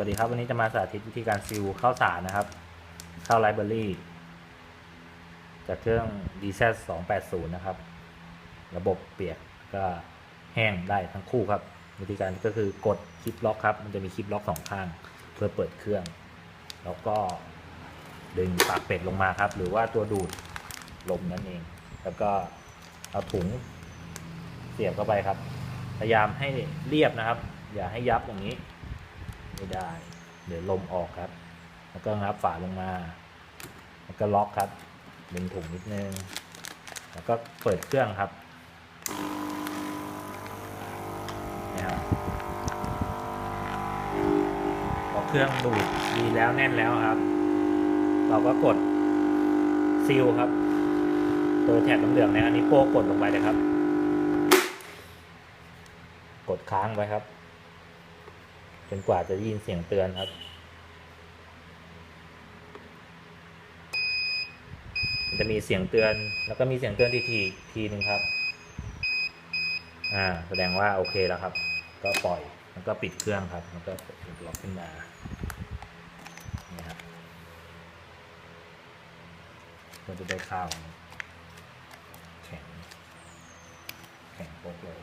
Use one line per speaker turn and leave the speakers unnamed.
วัสดีครับ วันนี้จะมาสาธิตวิธีการซิลข้าวสารนะครับ เข้าไลบรารีจากเครื่อง d z 280นะครับ ระบบเปียกก็แห้งได้ทั้งคู่ครับ วิธีการก็คือกดคลิปล็อกครับ มันจะมีคลิปล็อกสองข้าง เพื่อเปิดเครื่อง แล้วก็ดึงปากเป็ดลงมาครับ หรือว่าตัวดูดลมนั่นเอง แล้วก็เอาถุงเสียบเข้าไปครับ พยายามให้เรียบนะครับ อย่าให้ยับอย่างนี้ ไม่ได้ เดี๋ยวลมออกครับ แล้วก็งับฝาลงมา แล้วก็ล็อกครับดึงถุงนิดนึง แล้วก็เปิดเครื่องครับนะครับพอเครื่องดูดดีแล้วแน่นแล้วครับ เราก็กดซีลครับ ตัวแถบเหลืองๆเนี่ยอันนี้โป้กดลงไปเลยครับ กดค้างไว้ครับ จนกว่าจะได้ยินเสียงเตือนครับ มันจะมีเสียงเตือน แล้วก็มีเสียงเตือนทีทีทีหนึ่งครับ อ่า แสดงว่าโอเคแล้วครับ ก็ปล่อย แล้วก็ปิดเครื่องครับ แล้วก็กดล็อกขึ้นมานี่ครับก็จะได้ข้าวแข็งแข็งโป๊กเลย